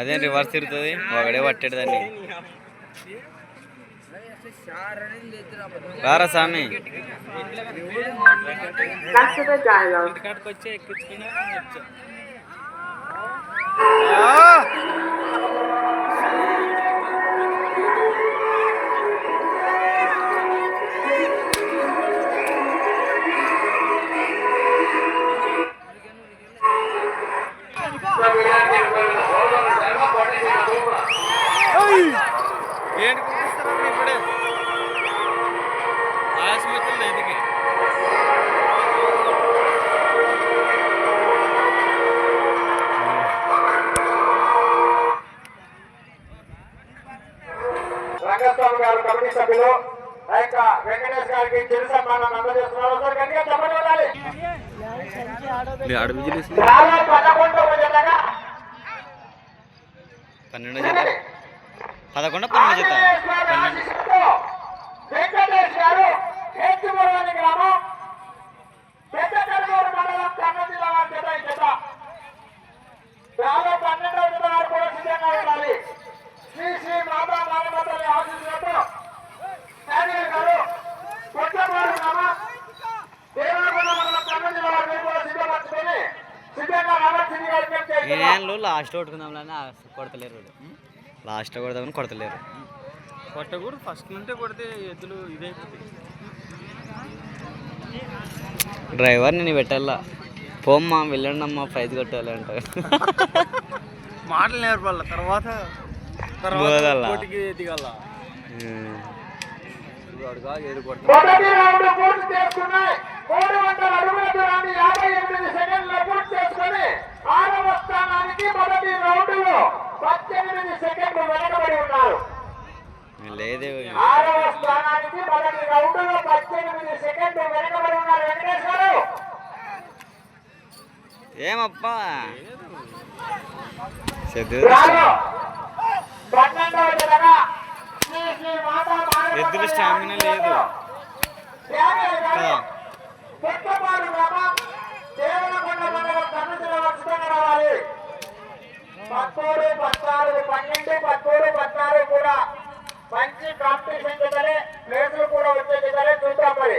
అదే రివర్స్ తిరుగుతుంది. ఒకడే పట్టాడు దాన్ని రారా స్వామి. ప్రస్తుత ఏంటి కుట్టిస్తారు ఇప్పుడే ఆయాసం అవుతుంది ఎదిగి రంగస్వామి గారు కమిటీ సభ్యులు ఆ యొక్క వెంకటేష్ గారికి చిరు సన్మానాన్ని అందజేస్తున్నారు సార్ గట్టిగా చెప్పండి ఉండాలి అడుగు తెలిసి చాలా పదకొండవ జతగా పన్నెండు జత. పదకొండు పన్నెండు జత. పన్నెండు లాస్ట్ కొట్టుకుందాం కొడతలేరు లాస్ట్ కొడదామని కొడతలేరు. కొట్టకూడదు ఫస్ట్ నుంటే కొడితే ఎద్దులు ఇదైపోతాయి. డ్రైవర్ నేను పెట్టాలా? పోమ్మా వెళ్ళండి అమ్మా ప్రైజ్ కొట్టాలి అంటారు మాటలు నేర్పాల? తర్వాత పూర్తి చేసుకున్నాయి. మూడు వందల అడుగుల దూరాన్ని యాభై ఎనిమిది సెకండ్లు పూర్తి చేసుకుని ఆరవ స్థానానికి మొదటి రౌండ్లో పద్దెనిమిది సెకండ్లు వెనకబడి ఉన్నారు. ఆరవ స్థానానికి మొదటి రౌండ్లో పద్దెనిమిది సెకండ్లు వెనకబడి ఉన్నారు వెంకటేష్ గారు. ఏమప్పా? ఎద్దుల స్టామినా లేదు. కాంపిటీషన్ ప్లేసులు కూడా వచ్చే చూద్దాం మరి.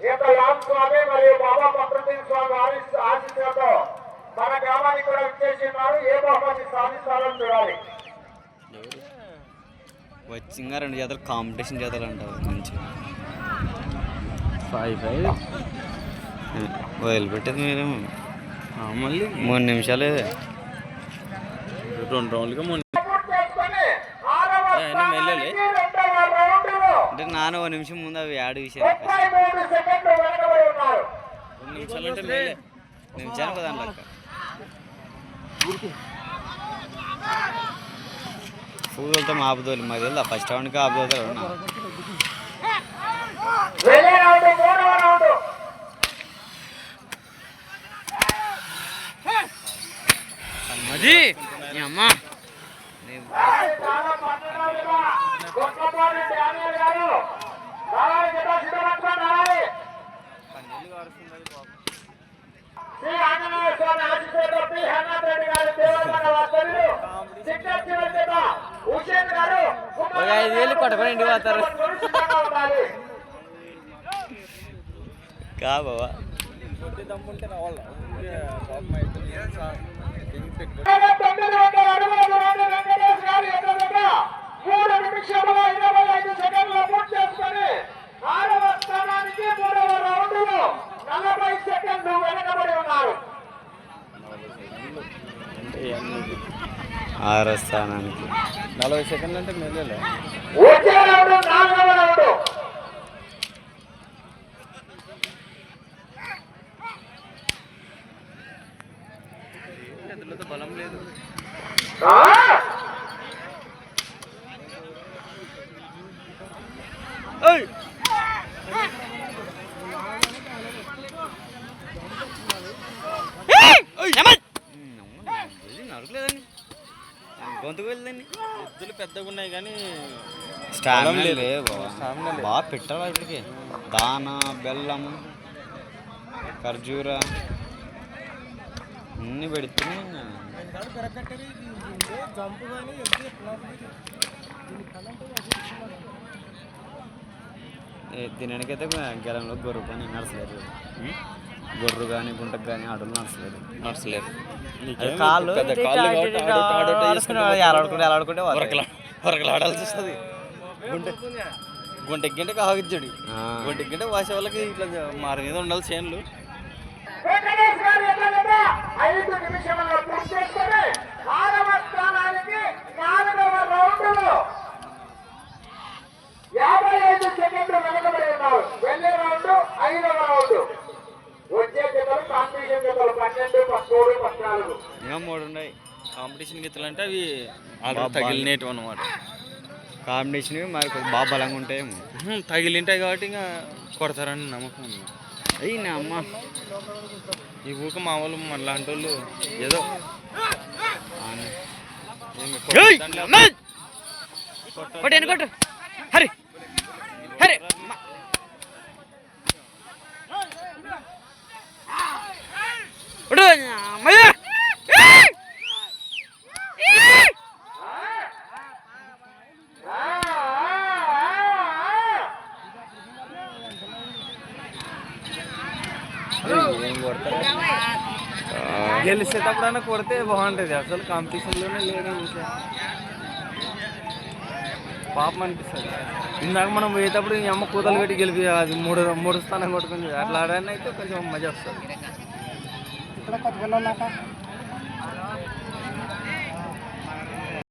ఈ యొక్క రామ్ స్వామి మరియు బాబా ప్రకృతి స్వామి ఆశీస్సులతో మన గ్రామానికి కూడా విచ్చేసి ఉన్నారు ఏ బహుమతి సాధిస్తారని చూడాలి. వచ్చి ఇంకా రెండు జతలు కాంపిటీషన్ జతలు అంటారు మంచి ఫైవ్ ఫైవ్ వదిలిపెట్టేది మీరు. మళ్ళీ? మూడు నిమిషాలు. రెండు రౌండ్లుగా మొన్న పూర్తి చేసుకొని ఆరవ ఏ, అయినా మెల్లలే. స్థానానికి రెండవ రౌండ్లో అంటే నాన్న ఒక నిమిషం ముందు అవి యాడ్ విషయం రెండు నిమిషాలు అంటే మేలే. నిమిషానికి ఒక దాంట్లో పూలతో ఆపుదోలు మాది తెలుదా ఫస్ట్ రౌండ్కి ఆపుదోతారు వెళ్ళే రౌండ్ మూడవ రౌండ్. అది అమ్మ చాలా పట్టణాలుగా గొప్పపాటి డానియల్ గారు రావాలి కదా సిద్ధపరచుకొని రావాలి శ్రీ ఆంజనేయ స్వామి ఆశీస్సులతో పి హనుమంత్ రెడ్డి గారు దేవరకొండ వాస్తవ్యులు సిగ్నల్ చివరి చేత హుషేన్ గారు ఒక ఐదు వేలు కొట్టుకొని ఇంటికి పోతారు. సిద్ధంగా ఉండాలి కా బాబా కొద్ది దమ్ముంటే రావాలా తొమ్మిది వందల అడుగుల దూరాన్ని వెంకటేష్ గారి మూడు నిమిషముల ఇరవై ఐదు సెకండ్లు పూర్తి చేసుకొని ఆరవ స్థానానికి మూడవ రౌండ్లో నలభై సెకండ్లు వెనకబడి ఉన్నారు అంటే ఎనిమిది ఆరో స్థానానికి. నలభై సెకండ్లు అంటే మేలేలే వచ్చే రౌండ్ నాలుగవ రౌండ్ ఎద్దులతో బలం లేదు ఆ? నరకలేదండి గొంతుకు వెళ్ళదండి ఎద్దులు పెద్దగా ఉన్నాయి కానీ స్టామినా. లేవు. బాగా పెట్టాలి వాటికి దాన బెల్లం ఖర్జూర అన్ని పెడుతున్నాయి తినడానికైతే గెలంలో గొర్రె కానీ నడచలేరు గొర్రె కానీ గుంటకు కానీ ఆటోలు నడచలేరు నడచలేరు అది కాళ్ళు పెద్ద కాళ్ళు కాబట్టి ఆడో- ఆడో- ఆడో చేసుకుంటే ఎలాడుకుంటే ఎలాడుకుంటే వరకలా వరకలాడాల్సి వస్తుంది. గుంట గుంట కాగిచ్చాడు గుంట గింట వాసే వాళ్ళకి ఇట్లా మారి మీద ఉండాలి చేనులు. ఐదు నిమిషంలో పూర్తి చేసుకొని ఆరవ స్థానానికి నాలుగవ రౌండ్లో యాభై ఐదు సెకండ్లు వెనకబడి ఉన్నారు వెళ్ళే రౌండ్ ఐదవ రౌండ్ వచ్చే జతలు ఇంకా మూడు ఉన్నాయి. కాంపిటీషన్ గీతలు అంటే అవి తగిలినేటివి అనమాట కాంబినేషన్ మరి బాగా బలంగా ఉంటాయేమో తగిలింటాయి కాబట్టి ఇంకా కొడతారని నమ్మకం అయ్యి నా అమ్మ. ఈ ఊక మా వాళ్ళు మనలాంటి వాళ్ళు ఏదో. ఏమి! కొట్టు. హరి అమ్మ. కొట్టు, అమ్మయ్య! ఏయ్! ఏయ్! ఏం కొడతారు గెలిచేటప్పుడైనా కొడితే బాగుంటుంది. అసలు కాంపిటీషన్లోనే లేదు పాపం అనిపిస్తుంది. ఇందాక మనం పోయేటప్పుడు ఈ అమ్మ కూతలు పెట్టి గెలిపి అది మూడు మూడు స్థానం కొట్టుకుంది. అట్లా ఆడని అయితే కొంచెం మజా వస్తుంది. ¿Qué es lo